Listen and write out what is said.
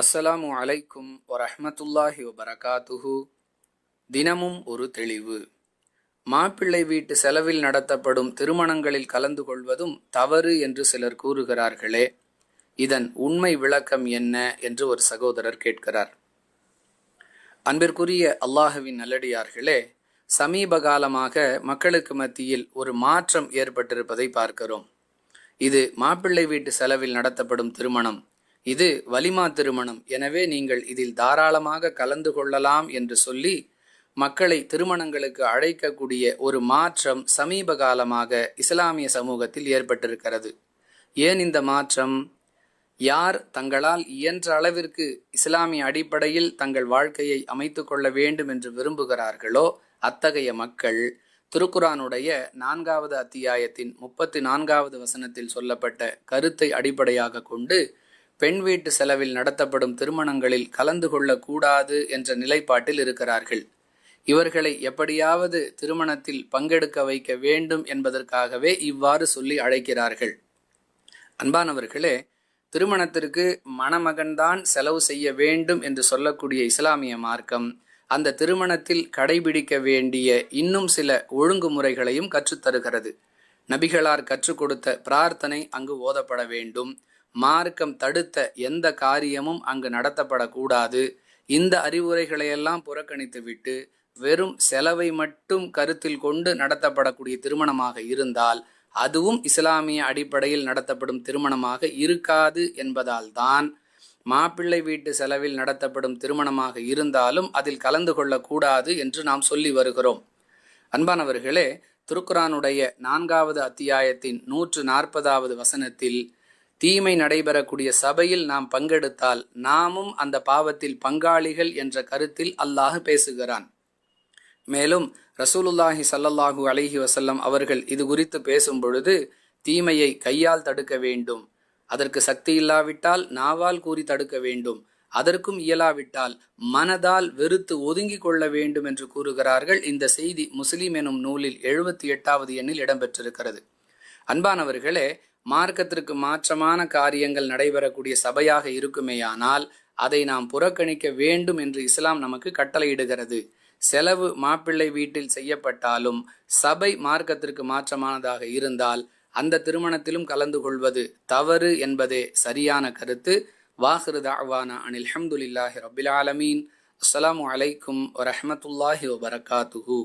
அஸ்ஸலாமு அலைக்கும் வரஹமத்துல்லாஹி வபரகாத்துஹு. தினமும் ஒரு தெளிவு. மாப்பிள்ளை வீட்டு செலவில் நடத்தப்படும் திருமணங்களில் கலந்து கொள்வதும் தவறு என்று சிலர் கூறுகிறார்களே. இதன் உண்மை விளக்கம் என்ன என்று ஒரு சகோதரர் கேட்கிறார். அன்பிற்குரிய அல்லாஹுவின் நல்லடியார்களே சமீப காலமாக மக்களுக்கு மத்தியில் ஒரு மாற்றம் ஏற்பட்டிருப்பதை பார்க்கிறோம். இது மாப்பிள்ளை வீட்டு செலவில் நடத்தப்படும் திருமணம் இது வலிமா திருமணம். எனவே நீங்கள் இதில் தாராளமாக கலந்து கொள்ளலாம் என்று சொல்லி மக்களை திருமணங்களுக்கு அழைக்கக்கூடிய ஒரு மாற்றம் சமீப காலமாக இஸ்லாமிய சமூகத்தில் ஏற்பட்டிருக்கிறது. ஏன் இந்த மாற்றம்? யார் தங்களால் இயன்ற அளவிற்கு இஸ்லாமிய அடிப்படையில் தங்கள் வாழ்க்கையை அமைத்து கொள்ள வேண்டும் என்று விரும்புகிறார்களோ அத்தகைய மக்கள் திருக்குரானுடைய நான்காவது அத்தியாயத்தின் முப்பத்தி நான்காவது வசனத்தில் சொல்லப்பட்ட கருத்தை அடிப்படையாக கொண்டு பெண் வீட்டு செலவில் நடத்தப்படும் திருமணங்களில் கலந்து கொள்ளக்கூடாது என்ற நிலைப்பாட்டில் இருக்கிறார்கள். இவர்களை எப்படியாவது திருமணத்தில் பங்கெடுக்க வைக்க வேண்டும் என்பதற்காகவே இவ்வாறு சொல்லி அழைக்கிறார்கள். அன்பானவர்களே திருமணத்திற்கு மணமகன்தான் செலவு செய்ய வேண்டும் என்று சொல்லக்கூடிய இஸ்லாமிய மார்க்கம் அந்த திருமணத்தில் கடைபிடிக்க வேண்டிய இன்னும் சில ஒழுங்குமுறைகளையும் கற்றுத்தருகிறது. நபிகளார் கற்றுக் கொடுத்த பிரார்த்தனை அங்கு ஓதப்பட வேண்டும். மார்க்கம் தடுத்த எந்த காரியமும் அங்கு நடத்தப்படக்கூடாது. இந்த அறிவுரைகளையெல்லாம் புறக்கணித்துவிட்டு வெறும் செலவை மட்டும் கருத்தில் கொண்டு நடத்தப்படக்கூடிய திருமணமாக இருந்தால் அதுவும் இஸ்லாமிய அடிப்படையில் நடத்தப்படும் திருமணமாக இருக்காது என்பதால் தான் மாப்பிள்ளை வீட்டு செலவில் நடத்தப்படும் திருமணமாக இருந்தாலும் அதில் கலந்து கொள்ளக்கூடாது என்று நாம் சொல்லி வருகிறோம். அன்பானவர்களே திருக்குரானுடைய நான்காவது அத்தியாயத்தின் நூற்று நாற்பதாவது வசனத்தில் தீமை நடைபெறக்கூடிய சபையில் நாம் பங்கெடுத்தால் நாமும் அந்த பாவத்தில் பங்காளிகள் என்ற கருத்தில் அல்லாஹ் பேசுகிறான். மேலும் ரசூலுல்லாஹி சல்லல்லாஹு அலஹி வசல்லம் அவர்கள் இது குறித்து பேசும் பொழுது தீமையை கையால் தடுக்க வேண்டும். அதற்கு சக்தி இல்லாவிட்டால் நாவால் கூறி தடுக்க வேண்டும். அதற்கும் இயலாவிட்டால் மனதால் வெறுத்து ஒதுங்கிக் கொள்ள வேண்டும் என்று கூறுகிறார்கள். இந்த செய்தி முஸ்லிம் எனும் நூலில் எழுபத்தி எட்டாவது எண்ணில் இடம்பெற்றிருக்கிறது. அன்பானவர்களே மார்க்கத்திற்கு மாற்றமான காரியங்கள் நடைபெறக்கூடிய சபையாக இருக்குமேயானால் அதை நாம் புறக்கணிக்க வேண்டும் என்று இஸ்லாம் நமக்கு கட்டளையிடுகிறது. செலவு மாப்பிள்ளை வீட்டில் செய்யப்பட்டாலும் சபை மார்க்கத்திற்கு மாற்றமானதாக இருந்தால் அந்த திருமணத்திலும் கலந்து கொள்வது தவறு என்பதே சரியான கருத்து. வாஹிரு தாவானா அனில் ஹம்துலில்லாஹி ரபில் ஆலமீன். அஸ்லாம் வலைக்கும் வரமத்துல்லாஹி வபரகாத்துஹூ.